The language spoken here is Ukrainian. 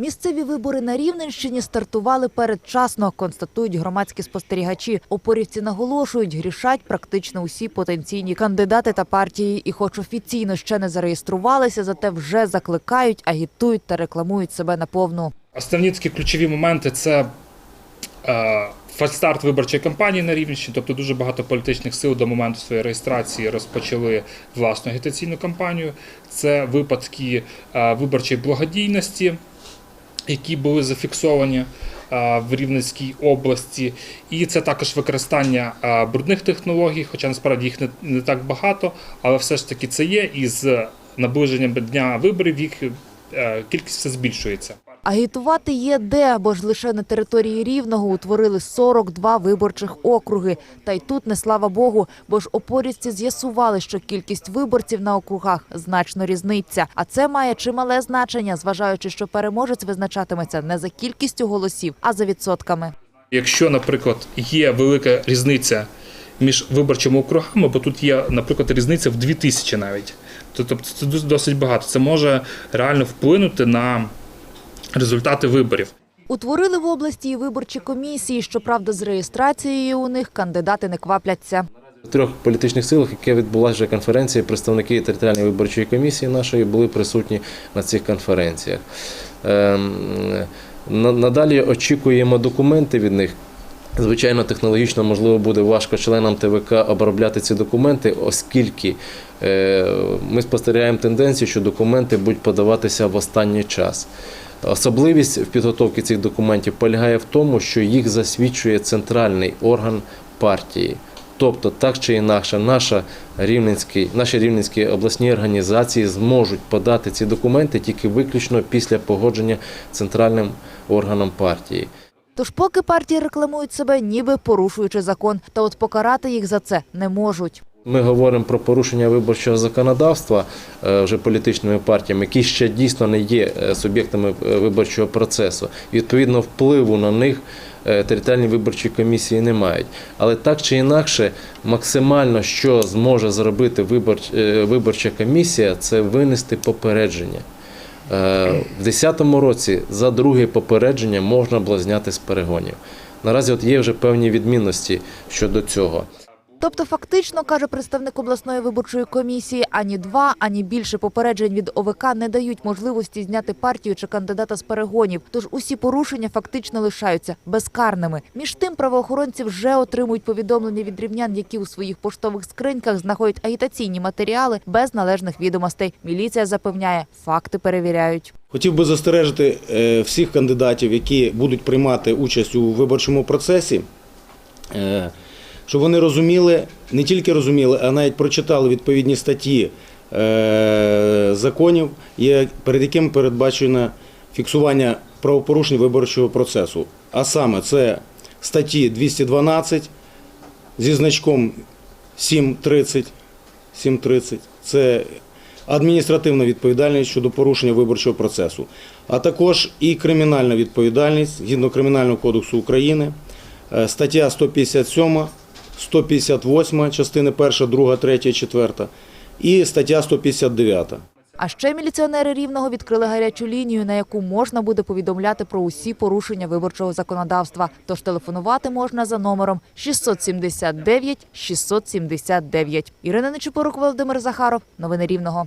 Місцеві вибори на Рівненщині стартували передчасно, констатують громадські спостерігачі. Опорівці наголошують, грішать практично усі потенційні кандидати та партії. І, хоч офіційно ще не зареєструвалися, зате вже закликають, агітують та рекламують себе наповну. Основні такі ключові моменти це е, фальстарт виборчої кампанії на Рівненщині, тобто дуже багато політичних сил до моменту своєї реєстрації розпочали власну агітаційну кампанію. Це випадки е, виборчої благодійності, які були зафіксовані е, в Рівненській області. І це також використання е, брудних технологій, хоча насправді їх не, так багато, але все ж таки це є. І з наближенням дня виборів їх е, кількість все збільшується. Агітувати є де, бо ж лише на території Рівного утворили 42 виборчих округи. Та й тут не слава Богу, бо ж опорівці з'ясували, що кількість виборців на округах значно різниця. А це має чимале значення, зважаючи, що переможець визначатиметься не за кількістю голосів, а за відсотками. Якщо, наприклад, є велика різниця між виборчими округами, бо тут є, наприклад, різниця в 2000 навіть, то тобто це досить багато. Це може реально вплинути на результати виборів. Утворили в області і виборчі комісії. Щоправда, з реєстрацією у них кандидати не квапляться. В трьох політичних силах, яке відбулася вже конференція, представники територіальної виборчої комісії нашої були присутні на цих конференціях. Ем, Надалі очікуємо документи від них. Звичайно, технологічно можливо буде важко членам ТВК обробляти ці документи, оскільки е, ми спостерігаємо тенденцію, що документи будуть подаватися в останній час. Особливість в підготовці цих документів полягає в тому, що їх засвідчує центральний орган партії. Тобто, так чи інакше, наша рівненські, наші рівненські обласні організації зможуть подати ці документи тільки виключно після погодження центральним органом партії. Тож, поки партії рекламують себе, ніби порушуючи закон, та от покарати їх за це не можуть. Ми говоримо про порушення виборчого законодавства е, вже політичними партіями, які ще дійсно не є е, суб'єктами е, виборчого процесу. Відповідно, впливу на них територіальні виборчі комісії не мають. Але так чи інакше, максимально що зможе зробити виборча комісія, це винести попередження. В 2010 році за друге попередження можна було зняти з перегонів. Наразі от є вже певні відмінності щодо цього. Тобто, фактично, каже представник обласної виборчої комісії, ані два, ані більше попереджень від ОВК не дають можливості зняти партію чи кандидата з перегонів. Тож усі порушення фактично лишаються безкарними. Між тим, правоохоронці вже отримують повідомлення від рівнян, які у своїх поштових скриньках знаходять агітаційні матеріали без належних відомостей. Міліція запевняє, факти перевіряють. Хотів би застережити е, всіх кандидатів, які будуть приймати участь у виборчому процесі, е, щоб вони розуміли, не тільки розуміли, а навіть прочитали відповідні статті е, законів, перед якими передбачено фіксування правопорушень виборчого процесу. А саме це статті 212 зі значком 7.30, 7.30 це адміністративна відповідальність щодо порушення виборчого процесу, а також і кримінальна відповідальність згідно Кримінального кодексу України, е, стаття 157, 158, частини 1, 2, 3, 4 і стаття 159. А ще міліціонери рівного відкрили гарячу лінію, на яку можна буде повідомляти про усі порушення виборчого законодавства. Тож телефонувати можна за номером 679 679. Ірина Нечупорук, Володимир Захаров. Новини Рівного.